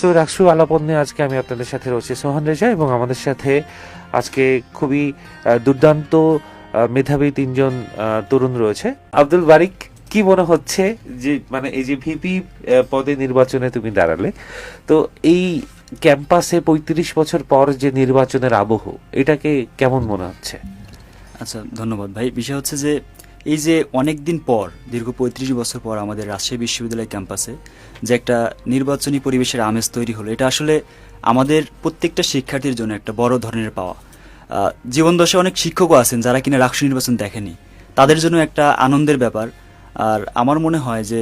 তো রাকসু আলাপন নিয়ে আজকে আমি আপনাদের সাথে রয়েছি সোহান রেজা এবং আমাদের সাথে আজকে খুবই দুর্দান্ত মেধাবী তিনজন তরুণ রয়েছে। আব্দুল বারিক, কি মনে হচ্ছে যে মানে এই যে ভিপি পদে নির্বাচনে তুমি দাঁড়ালে, তো এই ক্যাম্পাসে পঁয়ত্রিশ বছর পর যে নির্বাচনের আবহ, এটাকে কেমন মনে হচ্ছে? আচ্ছা ধন্যবাদ ভাই। বিষয় হচ্ছে যে এই যে অনেক দিন পর, দীর্ঘ পঁয়ত্রিশ বছর পর আমাদের রাজশাহী বিশ্ববিদ্যালয় ক্যাম্পাসে যে একটা নির্বাচনী পরিবেশের আমেজ তৈরি হলো, এটা আসলে আমাদের প্রত্যেকটা শিক্ষার্থীর জন্য একটা বড় ধরনের পাওয়া। জীবনদশায় অনেক শিক্ষকও আছেন যারা কিনা রাষ্ট্র নির্বাচন দেখেনি। তাদের জন্য একটা আনন্দের ব্যাপার। আর আমার মনে হয় যে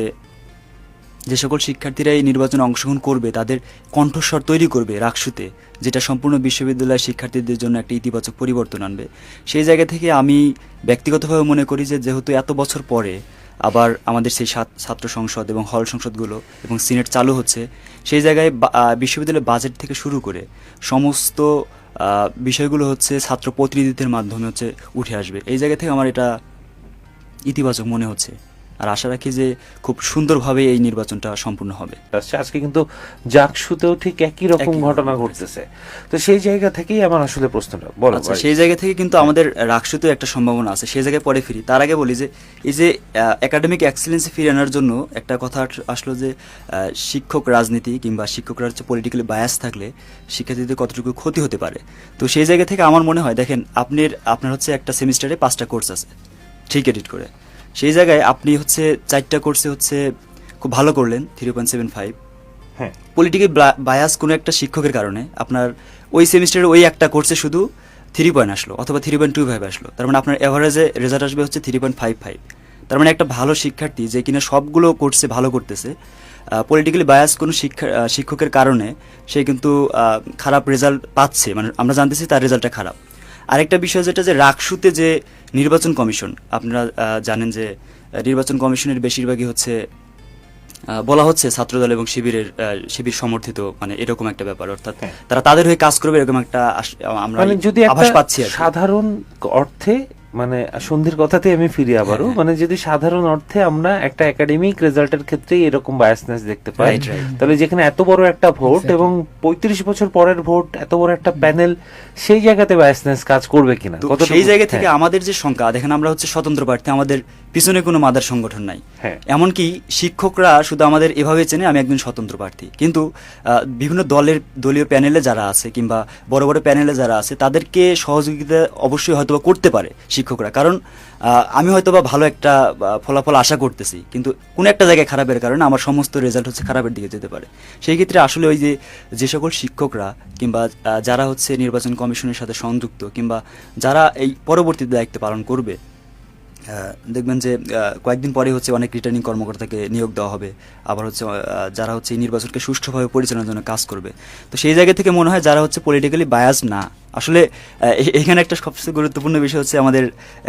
যে সকল শিক্ষার্থীরা এই নির্বাচনে অংশগ্রহণ করবে, তাদের কণ্ঠস্বর তৈরি করবে রাকসুতে, যেটা সম্পূর্ণ বিশ্ববিদ্যালয়ের শিক্ষার্থীদের জন্য একটা ইতিবাচক পরিবর্তন আনবে। সেই জায়গা থেকে আমি ব্যক্তিগতভাবে মনে করি যে, যেহেতু এত বছর পরে আবার আমাদের সেই ছাত- ছাত্র সংসদ এবং হল সংসদগুলো এবং সিনেট চালু হচ্ছে, সেই জায়গায় বিশ্ববিদ্যালয়ের বাজেট থেকে শুরু করে সমস্ত বিষয়গুলো হচ্ছে ছাত্র প্রতিনিধিত্বের মাধ্যমে হচ্ছে উঠে আসবে। এই জায়গা থেকে আমার এটা ইতিবাচক মনে হচ্ছে। আর আশা রাখি যে খুব সুন্দরভাবে এই নির্বাচনটা সম্পূর্ণ হবে। আজকে কিন্তু জাকসুতেও ঠিক একই রকম ঘটনা ঘটতেছে। তো সেই জায়গা থেকেই আমার আসলে প্রশ্নটা বলো আচ্ছা সেই জায়গা থেকে কিন্তু আমাদের রাকসুতেও একটা সম্ভাবনা আছে সেই জায়গায় পরে ফিরি। তার আগে বলি যে এই যে একাডেমিক এক্সেলেন্সে ফিরে আনার জন্য একটা কথা আসলো যে শিক্ষক রাজনীতি কিংবা শিক্ষকরা হচ্ছে পলিটিক্যালি বায়াস থাকলে শিক্ষার্থীদের কতটুকু ক্ষতি হতে পারে? তো সেই জায়গা থেকে আমার মনে হয় দেখেন আপনার আপনার হচ্ছে একটা সেমিস্টারে পাঁচটা কোর্স আছে ঠিক এডিট করে। সেই জায়গায় আপনি হচ্ছে চারটা কোর্সে হচ্ছে খুব ভালো করলেন থ্রি পয়েন্ট সেভেন ফাইভ হ্যাঁ। পলিটিক্যাল বায়াস কোনো একটা শিক্ষকের কারণে আপনার ওই সেমিস্টারের ওই একটা কোর্সে শুধু থ্রি পয়েন্ট আসলো অথবা থ্রি পয়েন্ট টু ফাইভ আসলো। তার মানে আপনার অ্যাভারেজে রেজাল্ট আসবে হচ্ছে থ্রি পয়েন্ট ফাইভ ফাইভ তার মানে একটা ভালো শিক্ষার্থী যে কিনা সবগুলো কোর্সে ভালো করতেছে পলিটিক্যালি বায়াস কোনো শিক্ষা শিক্ষকের কারণে সে কিন্তু খারাপ রেজাল্ট পাচ্ছে। মানে আমরা জানতেছি তার রেজাল্টটা খারাপ। আরেকটা বিষয় যেটা যে রাকসুতে যে নির্বাচন কমিশন আপনারা জানেন যে নির্বাচন কমিশনের বেশিরভাগই হচ্ছে বলা হচ্ছে ছাত্রদল এবং শিবিরের শিবির সমর্থিত মানে এরকম একটা ব্যাপার অর্থাৎ হ্যাঁ। তারা তাদের হয়ে কাজ করবে এরকম একটা আমরা মানে যদি আভাস পাচ্ছি সাধারণ অর্থে মানে সন্ধির কথাতে আমি ফিরি আবারও। হ্যাঁ। মানে যদি সাধারণ অর্থে আমরা একটা একাডেমিক রেজাল্টের ক্ষেত্রেই এরকম বায়াসনেস দেখতে পাই. তাহলে যেখানে এত বড় একটা ভোট এবং পঁয়ত্রিশ বছর পরের ভোট এত বড় একটা প্যানেল সেই জায়গাতে বায়াসনেস কাজ করবে কিনা? সেই জায়গা থেকে হ্যাঁ, আমাদের যে সংখ্যা দেখেন আমরা হচ্ছে স্বতন্ত্র প্রার্থী আমাদের পিছনে কোনো মাদার সংগঠন নাই। হ্যাঁ। এমনকি শিক্ষকরা শুধু আমাদের এভাবে চেনে আমি একজন স্বতন্ত্র প্রার্থী। কিন্তু আহ, বিভিন্ন দলের দলীয় প্যানেলে যারা আছে কিংবা বড় বড় প্যানেলে যারা আছে তাদেরকে সহযোগিতা অবশ্যই হয়তোবা করতে পারে শিক্ষকরা। কারণ আমি হয়তোবা ভালো একটা ফলাফল আশা করতেছি, কিন্তু কোনো একটা জায়গায় খারাপের কারণে আমার সমস্ত রেজাল্ট হচ্ছে খারাপের দিকে যেতে পারে। সেই ক্ষেত্রে আসলে ওই যে যে সকল শিক্ষকরা কিংবা যারা হচ্ছে নির্বাচন কমিশনের সাথে সংযুক্ত কিংবা যারা এই পরবর্তী দায়িত্ব পালন করবে দেখবেন যে কয়েকদিন পরে হচ্ছে অনেক রিটার্নিং কর্মকর্তাকে নিয়োগ দেওয়া হবে। আবার হচ্ছে যারা হচ্ছে এই নির্বাচনকে সুষ্ঠুভাবে পরিচালনার জন্য কাজ করবে। তো সেই জায়গা থেকে মনে হয় যারা হচ্ছে পলিটিক্যালি বায়াস না আসলে এখানে একটা সবচেয়ে গুরুত্বপূর্ণ বিষয় হচ্ছে আমাদের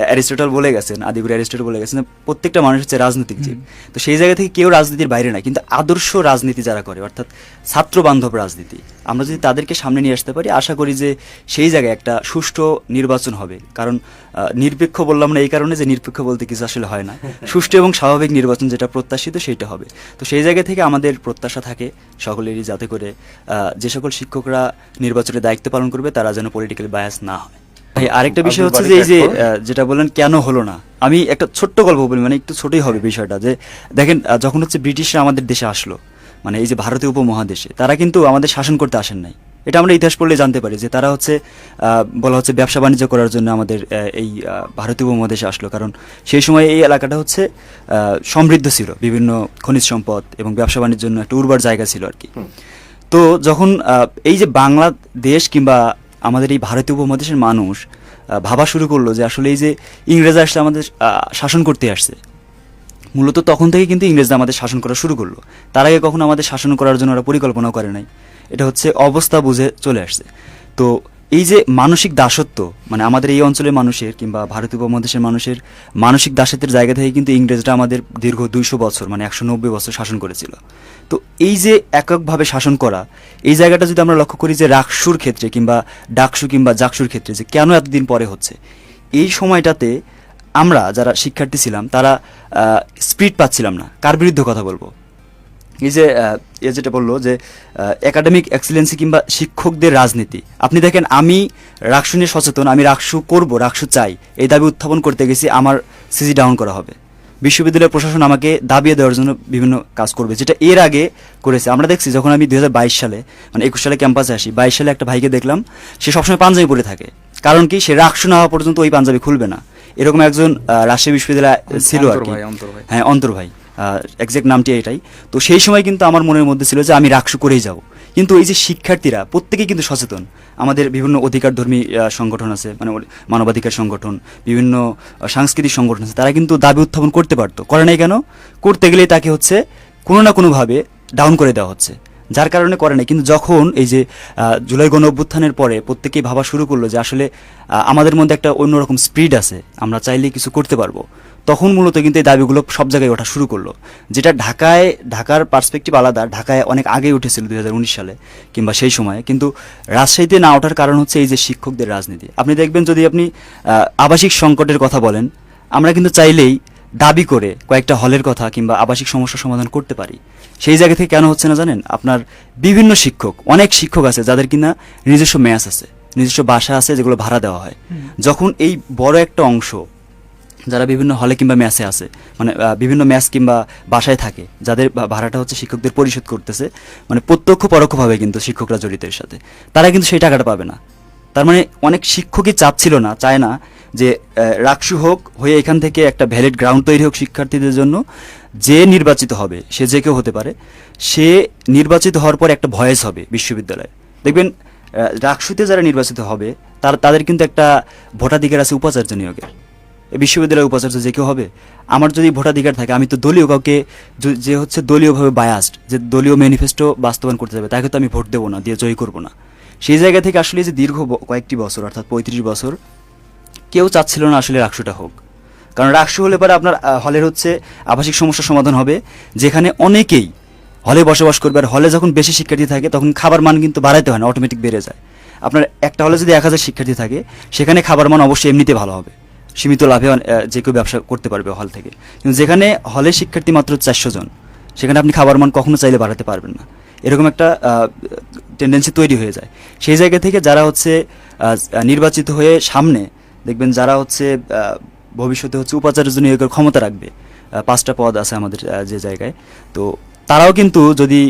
অ্যারিস্টটল বলে গেছেন আদিগুরু অ্যারিস্টটল বলে গেছেন প্রত্যেকটা মানুষ হচ্ছে রাজনৈতিক জীব। তো সেই জায়গা থেকে কেউ রাজনীতির বাইরে না কিন্তু আদর্শ রাজনীতি যারা করে অর্থাৎ ছাত্র বান্ধব রাজনীতি আমরা যদি তাদেরকে সামনে নিয়ে আসতে পারি আশা করি যে সেই জায়গায় একটা সুষ্ঠু নির্বাচন হবে। কারণ নিরপেক্ষ বললাম না এই কারণে যে নিরপেক্ষ বলতে কিছু আসলে হয় না। সুষ্ঠু এবং স্বাভাবিক নির্বাচন যেটা প্রত্যাশিত সেইটা হবে। তো সেই জায়গা থেকে আমাদের প্রত্যাশা থাকে সকলেরই যাতে করে যে সকল শিক্ষকরা নির্বাচনে দায়িত্ব পালন করবে তারা যেন পলিটিক্যাল বায়াস না হয়। ভাই, আরেকটা বিষয় হচ্ছে যে এই যে যেটা বললেন কেন হলো না? আমি একটা ছোট্ট গল্প বলি মানে একটু ছোটই হবে বিষয়টা যে দেখেন যখন হচ্ছে ব্রিটিশরা আমাদের দেশে আসলো মানে এই যে ভারতীয় উপমহাদেশে তারা কিন্তু আমাদের শাসন করতে আসেন নাই। এটা আমরা ইতিহাস পড়লে জানতে পারি যে তারা হচ্ছে বলা হচ্ছে ব্যবসা বাণিজ্য করার জন্য আমাদের এই ভারতীয় উপমহাদেশে আসলো। কারণ সেই সময় এই এলাকাটা হচ্ছে সমৃদ্ধ ছিল বিভিন্ন খনিজ সম্পদ এবং ব্যবসা বাণিজ্যের জন্য একটা উর্বর জায়গা ছিল আর কি। তো যখন এই যে বাংলাদেশ কিংবা আমাদের এই ভারতীয় উপমহাদেশের মানুষ ভাবা শুরু করল যে আসলে এই যে ইংরেজ আসলে আমাদের শাসন করতে আসছে। মূলত তখন থেকে কিন্তু ইংরেজরা আমাদের শাসন করা শুরু করল। তার আগে কখনো আমাদের শাসন করার জন্য ওরা পরিকল্পনা করে নাই। এটা হচ্ছে অবস্থা বুঝে চলে আসছে। তো এই যে মানসিক দাসত্ব মানে আমাদের এই অঞ্চলের মানুষের কিংবা ভারতীয় উপমহাদেশের মানুষের মানসিক দাসত্বের জায়গা থেকে কিন্তু ইংরেজরা আমাদের দীর্ঘ দুইশো বছর মানে একশো নব্বই বছর শাসন করেছিল। তো এই যে এককভাবে শাসন করা, এই জায়গাটা যদি আমরা লক্ষ্য করি যে রাকসুর ক্ষেত্রে কিংবা ডাকসু কিংবা জাকসুর ক্ষেত্রে যে কেন এতদিন পরে হচ্ছে, এই সময়টাতে আমরা যারা শিক্ষার্থী ছিলাম, তারা স্পিড পাচ্ছিলাম না। কার বিরুদ্ধে কথা বলব? এই যে এ যেটা বলল যে একাডেমিক এক্সিলেন্সি কিংবা শিক্ষকদের রাজনীতি। আপনি দেখেন, আমি রাকসু নিয়ে সচেতন, আমি রাকসু করব, রাকসু চাই, এই দাবি উত্থাপন করতে গেছি, আমার সিজি ডাউন করা হবে। বিশ্ববিদ্যালয় প্রশাসন আমাকে দাবিয়ে দেওয়ার জন্য বিভিন্ন কাজ করবে যেটা এর আগে করেছে। আমরা দেখছি যখন আমি দুই হাজার বাইশ সালে মানে একুশ সালে ক্যাম্পাসে আসি বাইশ সালে একটা ভাইকে দেখলাম সে সবসময় পাঞ্জাবি পরে থাকে। কারণ কি? সে রাকসু না হওয়া পর্যন্ত ওই পাঞ্জাবি খুলবে না। এরকম একজন রাজশাহী বিশ্ববিদ্যালয় ছিল আর কি। হ্যাঁ অন্তর ভাই। এক্সাক্ট নামটি এটাই। তো সেই সময় কিন্তু আমার মনের মধ্যে ছিল যে আমি রাকসু করেই যাব। কিন্তু এই যে শিক্ষার্থীরা, প্রত্যেকেই কিন্তু সচেতন। আমাদের বিভিন্ন অধিকারধর্মী সংগঠন আছে মানে মানবাধিকার সংগঠন, বিভিন্ন সাংস্কৃতিক সংগঠন আছে, তারা কিন্তু দাবি উত্থাপন করতে পারতো। করে নাই কেন? করতে গেলে তাকে হচ্ছে কোনো না কোনোভাবে ডাউন করে দেওয়া হচ্ছে। যার কারণে করে নাই। কিন্তু যখন এই যে জুলাই গণ অভ্যুত্থানের পরে প্রত্যেকেই ভাবা শুরু করল যে আসলে আমাদের মধ্যে একটা অন্যরকম স্পিড আছে, আমরা চাইলেই কিছু করতে পারব। তখন মূলত কিন্তু এই দাবিগুলো সব জায়গায় ওঠা শুরু করল। যেটা ঢাকায়, ঢাকার পার্সপেক্টিভ আলাদা। ঢাকায় অনেক আগেই উঠেছিল দু হাজার উনিশ সালে কিংবা সেই সময়ে। কিন্তু রাজশাহীতে না ওঠার কারণ হচ্ছে এই যে শিক্ষকদের রাজনীতি। আপনি দেখবেন যদি আপনি আবাসিক সংকটের কথা বলেন, আমরা কিন্তু চাইলেই দাবি করে কয়েকটা হলের কথা কিংবা আবাসিক সমস্যার সমাধান করতে পারি। সেই জায়গা থেকে কেন হচ্ছে না জানেন? আপনার বিভিন্ন শিক্ষক অনেক শিক্ষক আছে যাদের কিনা নিজস্ব ম্যাচ আছে নিজস্ব বাসা আছে যেগুলো ভাড়া দেওয়া হয়। যখন এই বড় একটা অংশ যারা বিভিন্ন হলে কিংবা ম্যাচে আছে মানে বিভিন্ন ম্যাচ কিংবা বাসায় থাকে যাদের ভাড়াটা হচ্ছে শিক্ষকদের পরিশোধ করতেছে মানে প্রত্যক্ষ পরোক্ষভাবে কিন্তু শিক্ষকরা জড়িত এর সাথে তারা কিন্তু সেই টাকাটা পাবে না। তার মানে অনেক শিক্ষকই চাচ্ছিল না চায় না যে রাকসু হোক, হয়ে এখান থেকে একটা ভ্যালিড গ্রাউন্ড তৈরি হোক শিক্ষার্থীদের জন্য, যে নির্বাচিত হবে, সে যে কেউ হতে পারে, সে নির্বাচিত হওয়ার পর একটা ভয়েস হবে বিশ্ববিদ্যালয়ে। দেখবেন রাকসুতে যারা নির্বাচিত হবে, তার, তাদের কিন্তু একটা ভোটাধিকার আছে উপাচার্য নিয়োগের। বিশ্ববিদ্যালয়ের উপাচার্য যে কেউ হবে। আমার যদি ভোটাধিকার থাকে, আমি তো দলীয় কাউকে যে হচ্ছে দলীয়ভাবে বায়াসড যে দলীয় ম্যানিফেস্টো বাস্তবায়ন করতে যাবে, তাকে তো আমি ভোট দেবো না, দিয়ে জয়ী করব না। সেই জায়গা থেকে আসলে যে দীর্ঘ কয়েকটি বছর, অর্থাৎ পঁয়ত্রিশ বছর কেউ চাচ্ছিল না আসলে রাকসুটা হোক। কারণ রাকসু হলে পরে আপনার হলের হচ্ছে আবাসিক সমস্যার সমাধান হবে, যেখানে অনেকেই হলে বসবাস করবে আর হলে যখন বেশি শিক্ষার্থী থাকে, তখন খাবার মান কিন্তু বাড়াইতে হয় না অটোমেটিক বেড়ে যায়। আপনার একটা হলে যদি এক হাজার শিক্ষার্থী থাকে, সেখানে খাবার মান অবশ্যই এমনিতে ভালো হবে। সীমিত লাভে যে কেউ ব্যবসা করতে পারবে হল থেকে। কিন্তু যেখানে হলে শিক্ষার্থী মাত্র চারশো জন, সেখানে আপনি খাবার মান কখনো চাইলে বাড়াতে পারবেন না। এরকম একটা টেন্ডেন্সি তৈরি হয়ে যায়। সেই জায়গা থেকে যারা হচ্ছে নির্বাচিত হয়ে সামনে দেখবেন যারা হচ্ছে ভবিষ্যতে হচ্ছে উপাচার্য নিয়োগের ক্ষমতা রাখবে পাঁচটা পদ আছে আমাদের যে জায়গায়। তো তারাও কিন্তু যদি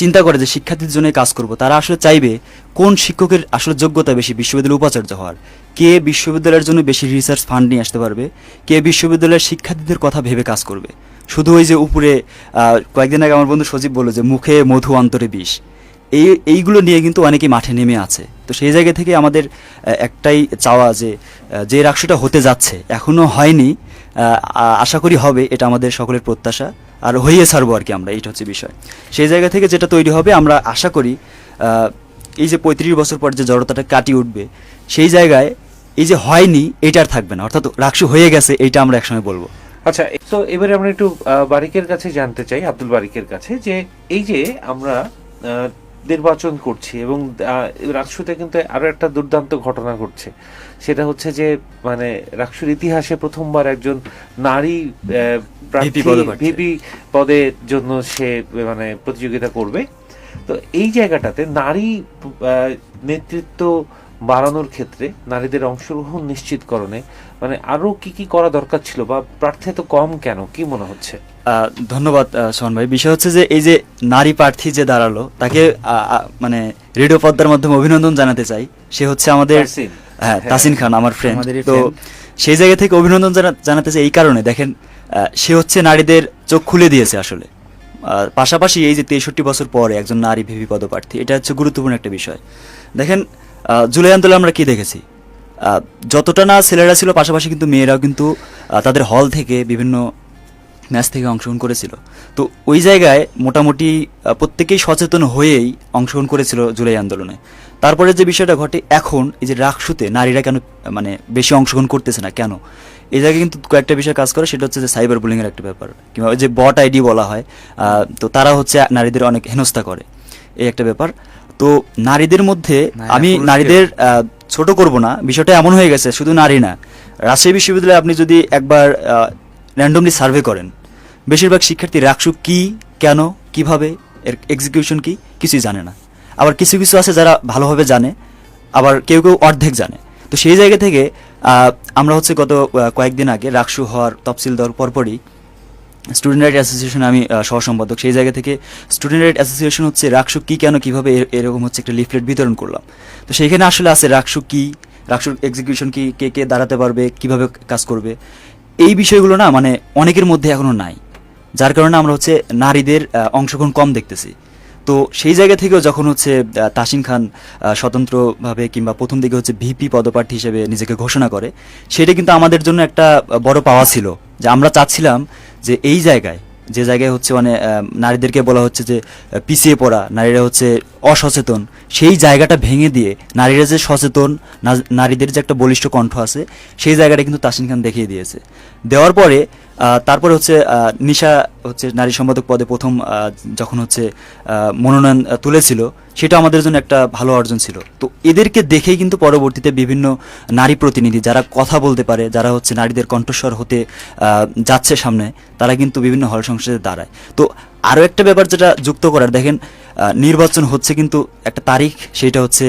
চিন্তা করে যে শিক্ষার্থীদের জন্য কাজ করব, তারা আসলে চাইবে কোন শিক্ষকের আসলে যোগ্যতা বেশি, বিশ্ববিদ্যালয়ের উপাচার্য হওয়ার। কে বিশ্ববিদ্যালয়ের জন্য বেশি রিসার্চ ফান্ড নিয়ে আসতে পারবে, কে বিশ্ববিদ্যালয়ের শিক্ষার্থীদের কথা ভেবে কাজ করবে। শুধু ওই যে উপরে কয়েকদিন আগে আমার বন্ধু সজীব বলল যে, মুখে মধু অন্তরে বিষ। এই, এইগুলো নিয়ে কিন্তু অনেকেই মাঠে নেমে আছে। তো সেই জায়গা থেকে আমাদের একটাই চাওয়া যে যে রাকসুটা হতে যাচ্ছে এখনও হয়নি আশা করি হবে, এটা আমাদের সকলের প্রত্যাশা, আর হইয়ে ছাড়বো আর কি আমরা, এইটা হচ্ছে বিষয়। সেই জায়গা থেকে যেটা তৈরি হবে, আমরা আশা করি এই যে পঁয়ত্রিশ বছর পর যে জড়তাটা কাটিয়ে উঠবে, সেই জায়গায় এই যে হয়নি এইটা আর থাকবে না। অর্থাৎ রাকসু হয়ে গেছে, এইটা আমরা একসময় বলব। আচ্ছা তো এবারে আমরা একটু বারিকের কাছে জানতে চাই, আব্দুল বারিকের কাছে, যে এই যে আমরা নির্বাচন করছি এবং রাকসুতে কিন্তু আরও একটা দুর্দান্ত ঘটনা ঘটছে। সেটা হচ্ছে যে মানে রাকসুর ইতিহাসে প্রথমবার একজন নারী ভিপি পদের জন্য সে মানে প্রতিযোগিতা করবে। তো এই জায়গাটাতে নারী আহ, নেতৃত্ব বাড়ানোর ক্ষেত্রে নারীদের অংশগ্রহণ নিশ্চিতকরণে মানে আরও কি কি করা দরকার ছিল বা প্রার্থী তো কম কেন? কি মনে হচ্ছে? ধন্যবাদ সোহান ভাই। বিষয় হচ্ছে যে এই যে নারী প্রার্থী যে দাঁড়াল তাকে মানে রেডিও পদ্মার মাধ্যমে অভিনন্দন জানাতে চাই। সে হচ্ছে আমাদের হ্যাঁ তাসিন খান আমার ফ্রেন্ড তো সেই জায়গা থেকে অভিনন্দন জানাতে চাই এই কারণে। দেখেন সে হচ্ছে নারীদের চোখ খুলে দিয়েছে আসলে। পাশাপাশি এই যে তেষট্টি বছর পরে একজন নারী ভিভি পদপ্রার্থী এটা হচ্ছে গুরুত্বপূর্ণ একটা বিষয়। দেখেন আহ, জুলাই আন্দোলন আমরা কি দেখেছি? আহ, যতটা না ছেলেরা ছিল পাশাপাশি কিন্তু মেয়েরাও কিন্তু তাদের হল থেকে বিভিন্ন ম্যাচ থেকে অংশগ্রহণ করেছিল। তো ওই জায়গায় মোটামুটি প্রত্যেকেই সচেতন হয়েই অংশগ্রহণ করেছিল জুলাই আন্দোলনে। তারপরে যে বিষয়টা ঘটে এখন এই যে রাকসুতে নারীরা কেন মানে বেশি অংশগ্রহণ করতেছে না কেন? এই জায়গায় কিন্তু কয়েকটা বিষয় কাজ করে সেটা হচ্ছে যে সাইবার বুলিংয়ের একটা ব্যাপার কিংবা যে বট আইডি বলা হয় তো তারা হচ্ছে নারীদের অনেক হেনস্থা করে এই একটা ব্যাপার। তো নারীদের মধ্যে আমি নারীদের ছোট করব না বিষয়টা এমন হয়ে গেছে শুধু নারী না। রাজশাহী বিশ্ববিদ্যালয়ে আপনি যদি একবার র্যান্ডমলি সার্ভে করেন বেশিরভাগ শিক্ষার্থী রাকসু কি, কেন, কীভাবে, এর এক্সিকিউশন কি, কিছুই জানে না। আবার কিছু কিছু আছে যারা ভালোভাবে জানে, আবার কেউ কেউ অর্ধেক জানে। তো সেই জায়গা থেকে আমরা হচ্ছে গত কয়েকদিন আগে রাকসু হওয়ার তফসিল দেওয়ার পরপরই স্টুডেন্ট রাইট অ্যাসোসিয়েশন আমি সহসম্পাদক, সেই জায়গা থেকে স্টুডেন্ট রাইট অ্যাসোসিয়েশন হচ্ছে রাকসু কি, কেন, কীভাবে এরকম হচ্ছে একটা লিফলেট বিতরণ করলাম। তো সেইখানে আসলে আছে রাকসু কি, রাকসুর এক্সিকিউশন কি, কে কে দাঁড়াতে পারবে, কীভাবে কাজ করবে। এই বিষয়গুলো না মানে অনেকের মধ্যে এখনও নাই। যার কারণে আমরা হচ্ছে নারীদের অংশগ্রহণ কম দেখতেছি। তো সেই জায়গা থেকেও যখন হচ্ছে তাসিন খান স্বতন্ত্রভাবে কিংবা প্রথম দিকে হচ্ছে ভিপি পদপ্রার্থী হিসেবে নিজেকে ঘোষণা করে, সেটা কিন্তু আমাদের জন্য একটা বড় পাওয়া ছিল। যে আমরা চাচ্ছিলাম যে এই জায়গায়, যে জায়গায় হচ্ছে মানে নারীদেরকে বলা হচ্ছে যে পিছিয়ে পড়া, নারীরা হচ্ছে অসচেতন, সেই জায়গাটা ভেঙে দিয়ে নারীরা যে সচেতন নারীদের যে একটা বলিষ্ঠ কণ্ঠ আছে, সেই জায়গাটা কিন্তু তাসিন খান দেখিয়ে দিয়েছে। দেওয়ার পরে তারপরে হচ্ছে নিশা হচ্ছে নারী সম্পাদক পদে প্রথম যখন হচ্ছে মনোনয়ন তুলেছিল সেটা আমাদের জন্য একটা ভালো অর্জন ছিল। তো এদেরকে দেখেই কিন্তু পরবর্তীতে বিভিন্ন নারী প্রতিনিধি যারা কথা বলতে পারে যারা হচ্ছে নারীদের কণ্ঠস্বর হতে যাচ্ছে সামনে তারা কিন্তু বিভিন্ন হল সংসদে দাঁড়ায়। তো আরও একটা ব্যাপার যেটা যুক্ত করার দেখেন নির্বাচন হচ্ছে কিন্তু একটা তারিখ সেটা হচ্ছে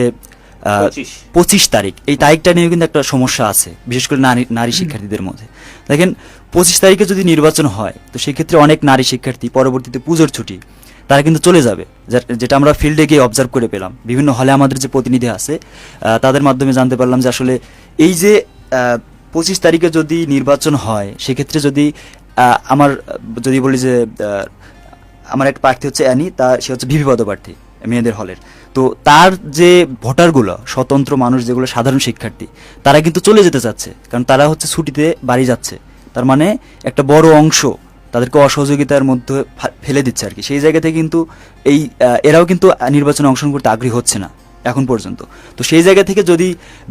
পঁচিশ। তারিখ। এই তারিখটা নিয়ে কিন্তু একটা সমস্যা আছে বিশেষ করে নারী নারী শিক্ষার্থীদের মধ্যে। দেখেন, পঁচিশ তারিখে যদি নির্বাচন হয়, তো সেক্ষেত্রে অনেক নারী শিক্ষার্থী পরবর্তীতে পুজোর ছুটি, তারা কিন্তু চলে যাবে। যেটা আমরা ফিল্ডে গিয়ে অবজার্ভ করে পেলাম। বিভিন্ন হলে আমাদের যে প্রতিনিধি আছে তাদের মাধ্যমে জানতে পারলাম যে আসলে এই যে পঁচিশ তারিখে যদি নির্বাচন হয়, সেক্ষেত্রে যদি আমার, যদি বলি যে আমার একটা প্রার্থী হচ্ছে অ্যানি তার সে হচ্ছে ভিভি পদপ্রার্থী। মেয়েদের হলের। তো তার যে ভোটারগুলো, স্বতন্ত্র মানুষ যেগুলো সাধারণ শিক্ষার্থী, তারা কিন্তু চলে যেতে চাচ্ছে। কারণ তারা হচ্ছে ছুটিতে বাড়ি যাচ্ছে। তার মানে একটা বড় অংশ তাদেরকে অসহযোগিতার মধ্যে ফেলে দিচ্ছে আর কি। সেই জায়গা থেকে কিন্তু এই এরাও কিন্তু নির্বাচনে অংশগ্রহণ করতে আগ্রহী হচ্ছে না, এখন পর্যন্ত। তো সেই জায়গা থেকে যদি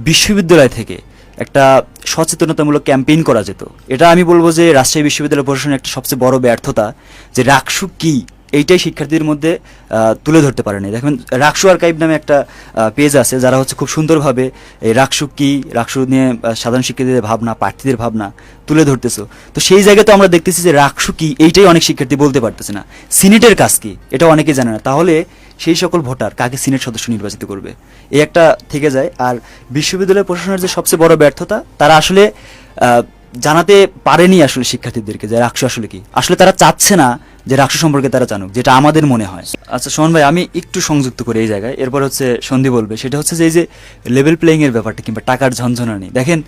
বিশ্ববিদ্যালয় থেকে একটা সচেতনতামূলক ক্যাম্পেইন করা যেত, এটা আমি বলব যে রাজশাহী বিশ্ববিদ্যালয় প্রশাসনের একটা সবচেয়ে বড় ব্যর্থতা যে রাকসু কি এইটাই শিক্ষার্থীদের মধ্যে তুলে ধরতে পারেনি দেখবেন রাকসু আর্কাইভ নামে একটা পেজ আছে, যারা হচ্ছে খুব সুন্দরভাবে এই রাকসু কি, রাকসু নিয়ে সাধারণ শিক্ষার্থীদের ভাবনা, প্রার্থীদের ভাবনা তুলে ধরতেছো। তো সেই জায়গাতে আমরা দেখতেছি যে রাকসু কি, এইটাই অনেক শিক্ষার্থী বলতে পারতেছে না। সিনেটের কাজ কি, এটা অনেকে জানে না। তাহলে সেই সকল ভোটার কাকে সিনেট সদস্য নির্বাচিত করবে? এই একটা থেকে যায়। আর বিশ্ববিদ্যালয় প্রশাসনের যে সবচেয়ে বড় ব্যর্থতা, তারা আসলে জানাতে পারেনি আসলে শিক্ষার্থীদেরকে যে রাকসু আসলে কি। আসলে তারা চাচ্ছে না যে রাষ্ট্র সম্পর্কে তারা জানুক যেটা আমাদের মনে হয়। আচ্ছা সোহন ভাই আমি একটু সংযুক্ত করি এই জায়গায়। এরপর হচ্ছে সন্ধি বলবে। সেটা হচ্ছে যে এই যে লেভেল প্লেইং এর ব্যাপারটা কিংবা টাকার ঝনঝনা নেই দেখেন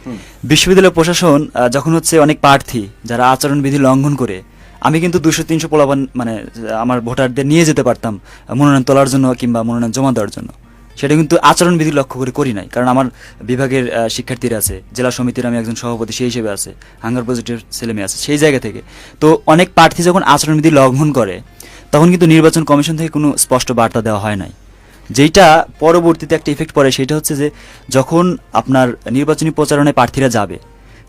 বিশ্ববিদ্যালয় প্রশাসন যখন হচ্ছে অনেক প্রার্থী যারা আচরণবিধি লঙ্ঘন করে আমি কিন্তু দুশো তিনশো পোলাপান মানে আমার ভোটারদের নিয়ে যেতে পারতাম মনোনয়ন তোলার জন্য কিংবা মনোনয়ন জমা দেওয়ার জন্য। সেটা কিন্তু আচরণবিধি লক্ষ্য করে করি নাই। কারণ আমার বিভাগের শিক্ষার্থীরা আছে, জেলা সমিতির আমি একজন সভাপতি সেই হিসেবে আছে, হাঙ্গার প্রজেক্টের ছেলে মেয়ে আছে সেই জায়গা থেকে। তো অনেক প্রার্থী যখন আচরণবিধি লঙ্ঘন করে, তখন কিন্তু নির্বাচন কমিশন থেকে কোনো স্পষ্ট বার্তা দেওয়া হয় নাই। যেটা পরবর্তীতে একটা ইফেক্ট পড়ে সেটা হচ্ছে যে, যখন আপনার নির্বাচনী প্রচারণায় প্রার্থীরা যাবে,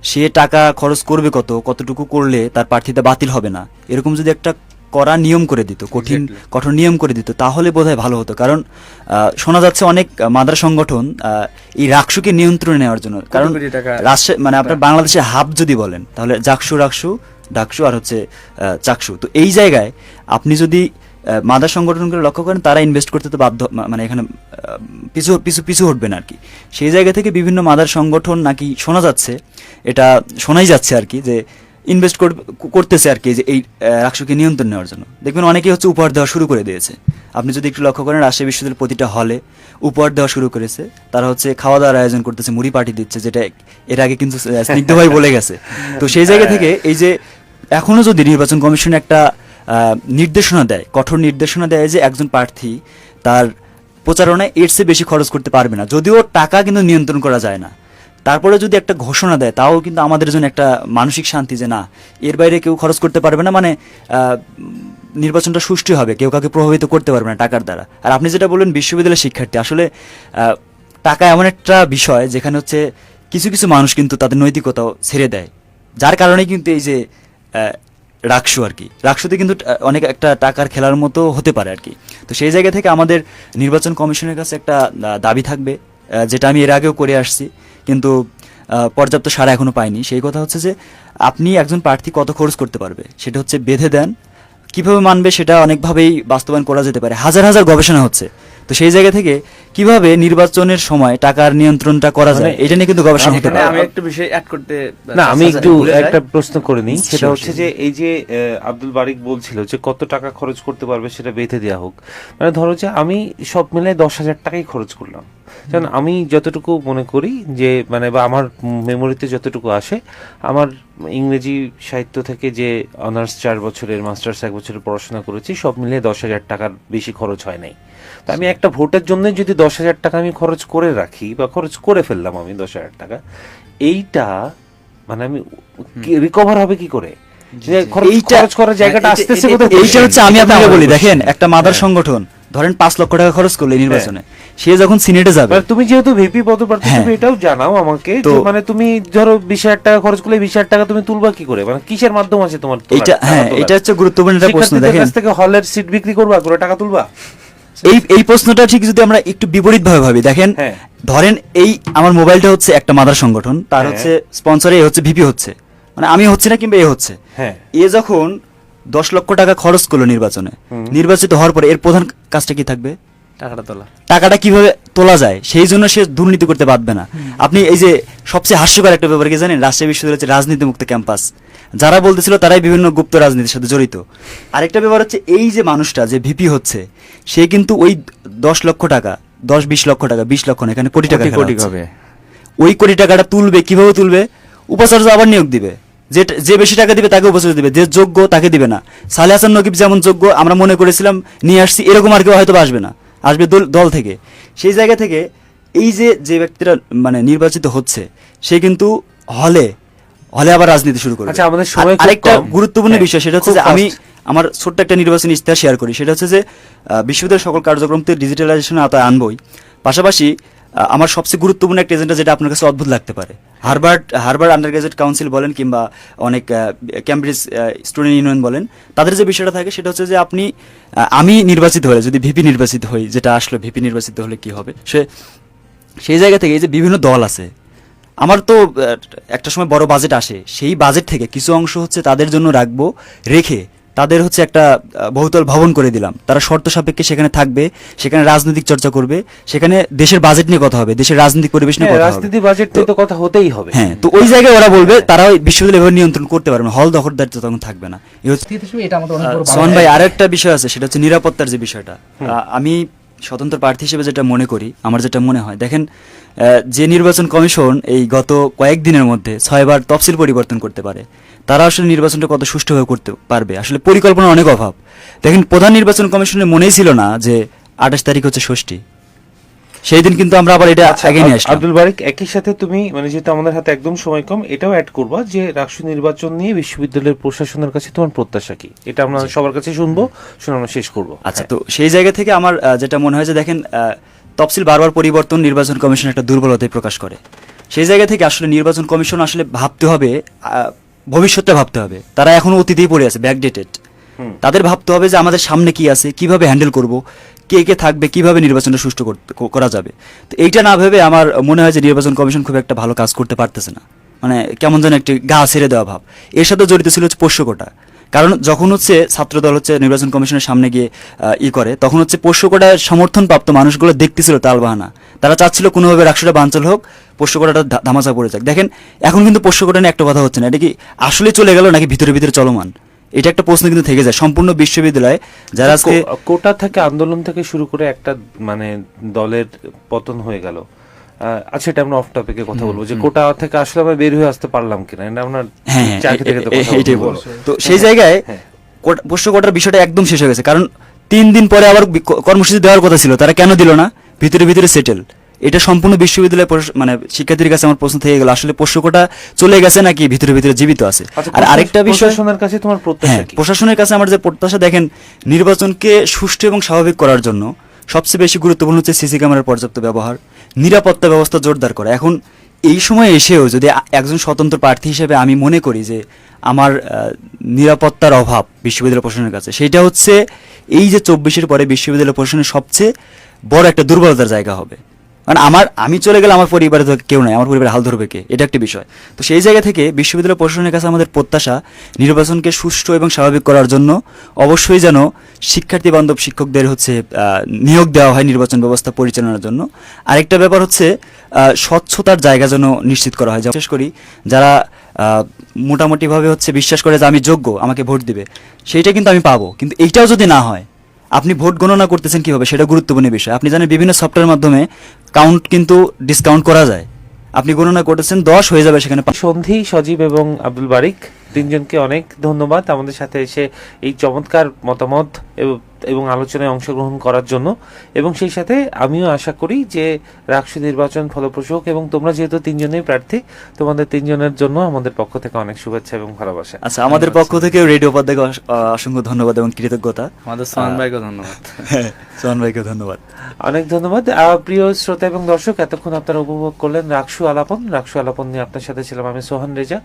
সে টাকা খরচ করবে কত, কতটুকু করলে তার প্রার্থীতা বাতিল হবে না, এরকম যদি একটা করা নিয়ম করে দিত কঠিন কঠোর নিয়ম করে দিত তাহলে বোধহয় ভালো হতো। কারণ শোনা যাচ্ছে অনেক আহ, মাদ্রাস সংগঠন এই রাকসুকে নিয়ন্ত্রণে নেওয়ার জন্য। কারণ রাজশাহী মানে আপনার বাংলাদেশে হাব যদি বলেন তাহলে জাকসু রাকসু ডাকসু আর হচ্ছে চাকসু। তো এই জায়গায় আপনি যদি মাদার সংগঠনগুলো লক্ষ্য করেন তারা ইনভেস্ট করতে তো বাধ্য মানে এখানে পিছু পিছু পিছু হটবেন আর কি সেই জায়গা থেকে বিভিন্ন মাদার সংগঠন নাকি শোনা যাচ্ছে এটা শোনাই যাচ্ছে আর কি যে ইনভেস্ট করতেছে আর কি যে এই আহ, রাকসুকে নিয়ন্ত্রণ নেওয়ার জন্য। দেখবেন অনেকেই হচ্ছে উপহার দেওয়া শুরু করে দিয়েছে। আপনি যদি একটু লক্ষ্য করেন রাজশাহী বিশ্ববিদ্যালয়ের প্রতিটা হলে উপহার দেওয়া শুরু করেছে। তারা হচ্ছে খাওয়া দাওয়ার আয়োজন করতেছে মুড়ি পার্টি দিচ্ছে যেটা এর আগে কিন্তু আহ, স্নিগ্ধ ভাই বলে গেছে। তো সেই জায়গা থেকে এই যে এখনও যদি নির্বাচন কমিশন একটা নির্দেশনা দেয় কঠোর নির্দেশনা দেয় যে একজন প্রার্থী তার প্রচারণায় এর চেয়ে বেশি খরচ করতে পারবে না। যদিও টাকা কিন্তু নিয়ন্ত্রণ করা যায় না। তারপরে যদি একটা ঘোষণা দেয়, তাও কিন্তু আমাদের জন্য একটা মানসিক শান্তি যে না, এর বাইরে কেউ খরচ করতে পারবে না মানে নির্বাচনটা সুষ্ঠু হবে, কেউ কাউকে প্রভাবিত করতে পারবে না টাকার দ্বারা। আর আপনি যেটা বললেন, বিশ্ববিদ্যালয়ের শিক্ষার্থী, আসলে টাকা এমন একটা বিষয় যেখানে হচ্ছে কিছু কিছু মানুষ কিন্তু তাদের নৈতিকতাও ছেড়ে দেয়। যার কারণে কিন্তু এই যে রাকসু আর কি। রাকসুতে কিন্তু অনেক একটা টাকার খেলার মতো হতে পারে আর কি। তো সেই জায়গা থেকে আমাদের নির্বাচন কমিশনের কাছে একটা দাবি থাকবে যেটা আমি এর আগেও করে আসছি। কিন্তু পর্যাপ্ত সারা এখনও পায়নি। সেই কথা হচ্ছে যে, আপনি একজন প্রার্থী কত খরচ করতে পারবে? সেটা হচ্ছে বেঁধে দেন। কীভাবে মানবে সেটা অনেকভাবেই বাস্তবায়ন করা যেতে পারে। হাজার হাজার গবেষণা হচ্ছে। তো সেই জায়গা থেকে কীভাবে নির্বাচনের সময় টাকার নিয়ন্ত্রণটা করা যায়? মানে- এটা নিয়ে কিন্তু গবেষণা হতে পারে। আমি একটা বিষয় অ্যাড করতে না আমি আচ্ছা, একটু একটা প্রশ্ন করে নিই। সেটা হচ্ছে যে এই যে আব্দুল বারিক বলছিল যে কত টাকা খরচ করতে পারবে সেটা বেঁধে দেওয়া হোক। মানে ধরো যে আমি সব মিলে দশ হাজার টাকাই খরচ করলাম। কারণ আমি যতটুকু মনে করি যে মানে বা আমার মেমোরিতে যতটুকু আসে আমার ইংরেজি সাহিত্য থেকে যে অনার্স চার বছরের মাস্টার্স এক বছরের পড়াশোনা করেছি সব মিলিয়ে দশ হাজার টাকার বেশি খরচ হয় নাই। তো আমি একটা ভোটের জন্য যদি দশ হাজার টাকা আমি খরচ করে রাখি বা খরচ করে ফেললাম আমি দশ হাজার টাকা এইটা মানে আমি রিকভার হবে কি করে? খরচ করার জায়গাটা আসতেছে এই- কোথা থেকে? এইটা হচ্ছে আমি আপনাকে বলি দেখেন একটা মাদার। সংগঠন ধরেন পাঁচ লক্ষ টাকা খরচ করল নির্বাচনে সে যখন সিনেটে যাবে তুমি যেহেতু ভিপি পদপ্রার্থী হ্যাঁ। তুমি এটাও জানাও আমাকে তো- মানে তুমি ধরো বিশ হাজার টাকা খরচ করলে বিশ হাজার টাকা তুমি তুলবা কি করে? মানে কিসের মাধ্যম আছে তোমার টাকা হ্যাঁ এটা হচ্ছে গুরুত্বপূর্ণ একটা প্রশ্ন দেখেন। থেকে হলের সিট বিক্রি করবা করে টাকা তুলবা? এই এই প্রশ্নটা ঠিক যদি আমরা একটু বিপরীত ভাবে ভাবি দেখেন হ্যাঁ। ধরেন এই আমার মোবাইলটা হচ্ছে একটা মাদার সংগঠন তার হ্যাঁ। হচ্ছে স্পন্সরে এ হচ্ছে ভিপি হচ্ছে। মানে আমি হচ্ছে না কিংবা এ হচ্ছে। হ্যাঁ। এ যখন দশ লক্ষ টাকা খরচ করল নির্বাচনে নির্বাচিত হওয়ার পরে এর প্রধান কাজটা কি থাকবে? টাকাটা তোলা। টাকাটা কীভাবে তোলা যায় সেই জন্য সে দুর্নীতি করতে পারবে না। আপনি এই যে সবচেয়ে হাস্যকর একটা ব্যাপার কি জানেন? রাজশাহী বিশ্ববিদ্যালয় হচ্ছে রাজনীতি মুক্ত ক্যাম্পাস। যারা বলতেছিল তারাই বিভিন্ন গুপ্ত রাজনীতির সাথে জড়িত। আরেকটা ব্যাপার হচ্ছে এই যে মানুষটা যে ভিপি হচ্ছে সে কিন্তু ওই দশ লক্ষ টাকা দশ বিশ লক্ষ টাকা বিশ লক্ষ না এখানে কোটি টাকা কোটি। হবে। ওই কোটি টাকাটা তুলবে কীভাবে তুলবে? উপাচার্য আবার নিয়োগ দিবে। যে যে বেশি টাকা দিবে তাকে উপাচার্য দিবে যে যোগ্য তাকে দিবে না। সালে হাসান নকিব যেমন যোগ্য আমরা মনে করেছিলাম নিয়ে আসছি এরকম আর কেউ হয়তো আসবে না। আসবে দল দল থেকে। সেই জায়গা থেকে এই যে যে ব্যক্তিরা মানে নির্বাচিত হচ্ছে সে কিন্তু হলে হলে আবার রাজনীতি শুরু করবে। আচ্ছা, আমাদের সময় আরেকটা গুরুত্বপূর্ণ হ্যাঁ, বিষয় সেটা হচ্ছে যে আমি আমার ছোট্ট একটা নির্বাচনী ইস্তাহার শেয়ার করি। সেটা হচ্ছে যে বিশ্ববিদ্যালয়ের সকল কার্যক্রমতে ডিজিটালাইজেশন আওতায় আনবই। পাশাপাশি আমার সবচেয়ে গুরুত্বপূর্ণ একটা এজেন্ডা যেটা আপনার কাছে অদ্ভুত লাগতে পারে। Harvard Harvard undergraduate council বলেন কিংবা অনেক ক্যামব্রিজ স্টুডেন্ট ইউনিয়ন বলেন, তাদের যে বিষয়টা থাকে সেটা হচ্ছে যে আপনি আমি নির্বাচিত হলে, যদি ভিপি নির্বাচিত হই, যেটা আসলে ভিপি নির্বাচিত হলে কি হবে? সে, সেই জায়গা থেকে এই যে বিভিন্ন দল আছে, আমার তো একটা সময় বড় বাজেট আসে, সেই বাজেট থেকে কিছু অংশ হচ্ছে তাদের জন্য রাখব, রেখে তাদের হচ্ছে একটা বহুতল ভবন করে দিলাম। তারা শর্ত সাপেক্ষে সেখানে থাকবে সেখানে রাজনৈতিক চর্চা করবে সেখানে দেশের বাজেট নিয়ে কথা হবে দেশের রাজনৈতিক পরিবেশ নিয়ে হ্যাঁ, কথা রাজনীতি বাজেট নিয়ে তো কথা হতেই হবে। হ্যাঁ তো ওই জায়গায় ওরা বলবে তারা ওই বিশ্ববিদ্যালয় এভাবে নিয়ন্ত্রণ করতে পারবে না হল দখলদারিত্ব তখন থাকবে না। এই হচ্ছে তৃতীয় হিসেবে এটা আমাদের অনেক বড় সোহান ভাই আরও একটা বিষয় আছে সেটা হচ্ছে নিরাপত্তার যে বিষয়টা। আহ, আমি স্বতন্ত্র প্রার্থী হিসেবে যেটা মনে করি আমার যেটা মনে হয় দেখেন আহ, যে নির্বাচন কমিশন এই গত কয়েকদিনের মধ্যে ছয়বার তফসিল পরিবর্তন করতে পারে। তারা আসলে নির্বাচনটা কত সুষ্ঠুভাবে করতে পারবে। আসলে পরিকল্পনা অনেক অভাব। দেখেন প্রধান নির্বাচন কমিশনের মনেই ছিল না যে আঠাশ তারিখ হচ্ছে ষষ্ঠী। সেই দিন কিন্তু আমরা আবার এটা আচ্ছা, আগে নিয়ে আসলাম। আব্দুল বারিক একই সাথে তুমি মানে যেহেতু আমাদের হাতে একদম সময় কম এটাও অ্যাড করবা যে রাষ্ট্র নির্বাচন নিয়ে বিশ্ববিদ্যালয়ের প্রশাসনের কাছে তোমার প্রত্যাশা কি? এটা আমরা সবার কাছে শুনব শুনে আমরা শেষ করব। আচ্ছা তো সেই জায়গা থেকে আমার যেটা মনে হয় যে দেখেন আহ, তফসিল বারবার পরিবর্তন নির্বাচন কমিশন একটা দুর্বলতায় প্রকাশ করে। সেই জায়গা থেকে আসলে নির্বাচন কমিশন আসলে ভাবতে হবে আহ, ভবিষ্যৎটা ভাবতে হবে। তারা এখনও অতীতেই পড়ে আছে ব্যাকডেটেড তাদের ভাবতে হবে যে আমাদের সামনে কি আছে কীভাবে হ্যান্ডেল করব কে কে থাকবে কীভাবে নির্বাচনটা সুষ্ঠু করা যাবে। তো এইটা না ভেবে আমার মনে হয় যে নির্বাচন কমিশন খুব একটা ভালো কাজ করতে পারতেছে না। মানে কেমন যেন একটি গা ছেড়ে দেওয়া ভাব। এর সাথে জড়িত ছিল হচ্ছে পোষ্য কোটা কারণ যখন হচ্ছে ছাত্রদল হচ্ছে নির্বাচন কমিশনের সামনে গিয়ে ই করে তখন হচ্ছে পোষ্য কোটায় সমর্থন প্রাপ্ত মানুষগুলো দেখতেছিল তালবাহানা তারা চাচ্ছিল কোনোভাবে রাষ্ট্রটা বাঞ্চল হোক পোষ্য কোটাটা ধা- ধামাচা পড়ে যাক। দেখেন এখন কিন্তু পোষ্যকোটা নিয়ে একটা কথা হচ্ছে না। এটা কি আসলে চলে গেল নাকি ভিতরে ভিতরে চলমান? এটা একটা প্রশ্ন কিন্তু থেকে যায়। সম্পূর্ণ বিশ্ববিদ্যালয়ে যারা আজকে কোটা থেকে আন্দোলন থেকে শুরু করে একটা মানে দলের পতন হয়ে গেল। আচ্ছা এটা আমরা অফ টপিকে কথা বলব যে কোটা থেকে আসলে আমরা বের হয়ে আসতে পারলাম কিনা? এটা আমরা হ্যাঁ হ্যাঁ, চাকরি থেকে তো এইটাই বলব। তো সেই জায়গায় হ্যাঁ। পোষ্য কোটার বিষয়টা একদম শেষ হয়ে গেছে। কারণ তিন দিন পরে আবার কর্মসূচি দেওয়ার কথা ছিল তারা কেন দিল না? ভিতরে ভিতরে সেটেল এটা সম্পূর্ণ বিশ্ববিদ্যালয় মানে শিক্ষার্থীর কাছে আমার প্রশ্ন থেকে গেল। আসলে পোষ্য কোটা চলে গেছে নাকি ভিতরে ভিতরে জীবিত আছে? আচ্ছা, আর আরেকটা বিষয় প্রশাসনের কাছে তোমার প্রত্যাশা প্রশাসনের কাছে আমার যে প্রত্যাশা দেখেন নির্বাচনকে সুষ্ঠু এবং স্বাভাবিক করার জন্য সবচেয়ে বেশি গুরুত্বপূর্ণ হচ্ছে সিসি ক্যামেরার পর্যাপ্ত ব্যবহার, নিরাপত্তা ব্যবস্থা জোরদার করা। এখন এই সময় এসেও যদি একজন স্বতন্ত্র প্রার্থী হিসেবে আমি মনে করি যে আমার নিরাপত্তার অভাব বিশ্ববিদ্যালয় প্রশাসনের কাছে, সেটা হচ্ছে এই যে চব্বিশের পরে বিশ্ববিদ্যালয় প্রশাসনের সবচেয়ে বড় একটা দুর্বলতার জায়গা হবে। কারণ আমার, আমি চলে গেলে আমার পরিবারে তো কেউ নাই, আমার পরিবারে হাল ধরবে কে? এটা একটা বিষয়। তো সেই জায়গা থেকে বিশ্ববিদ্যালয় প্রশাসনের কাছে আমাদের প্রত্যাশা, নির্বাচনকে সুষ্ঠু এবং স্বাভাবিক করার জন্য অবশ্যই যেন শিক্ষার্থী বান্ধব শিক্ষকদের হচ্ছে নিয়োগ দেওয়া হয় নির্বাচন ব্যবস্থা পরিচালনার জন্য। আরেকটা ব্যাপার হচ্ছে স্বচ্ছতার জায়গা যেন নিশ্চিত করা হয়। বিশেষ করি যারা মোটামুটিভাবে হচ্ছে বিশ্বাস করে যে আমি যোগ্য, আমাকে ভোট দিবে, সেইটা কিন্তু আমি পাবো। কিন্তু এইটাও যদি না হয় আপনি ভোট গণনা করতেছেন কীভাবে? সেটা গুরুত্বপূর্ণ বিষয়। আপনি জানেন বিভিন্ন সফটওয়্যার মাধ্যমে কাউন্ট কিন্তু ডিসকাউন্ট করা যায়। আপনি গণনা করতেছেন, দশ হয়ে যাবে সেখানে। সন্ধি, সজীব এবং আব্দুল বারিক তিনজনকে অনেক ধন্যবাদ আমাদের সাথে এসে এই চমৎকার মতামত এবং- এবং আলোচনায় অংশগ্রহণ করার জন্য। এবং সেই সাথে আমিও আশা করি যে রাকসু নির্বাচন ফলপ্রসূ হোক এবং তোমরা যেহেতু তিনজনেই প্রার্থী তোমাদের তিনজনের জন্য আমাদের পক্ষ থেকে অনেক শুভেচ্ছা এবং ভালোবাসা। আচ্ছা আমাদের পক্ষ থেকে রেডিও অস- অসংখ্য ধন্যবাদ এবং কৃতজ্ঞতা। আমাদের সোহান ভাইকে ধন্যবাদ। সোহান ভাইকে ধন্যবাদ। অনেক ধন্যবাদ। প্রিয় শ্রোতা এবং দর্শক এতক্ষণ আপনারা উপভোগ করলেন রাকসু আলাপন। রাকসু আলাপন নিয়ে আপনার সাথে ছিলাম আমি সোহান রেজা।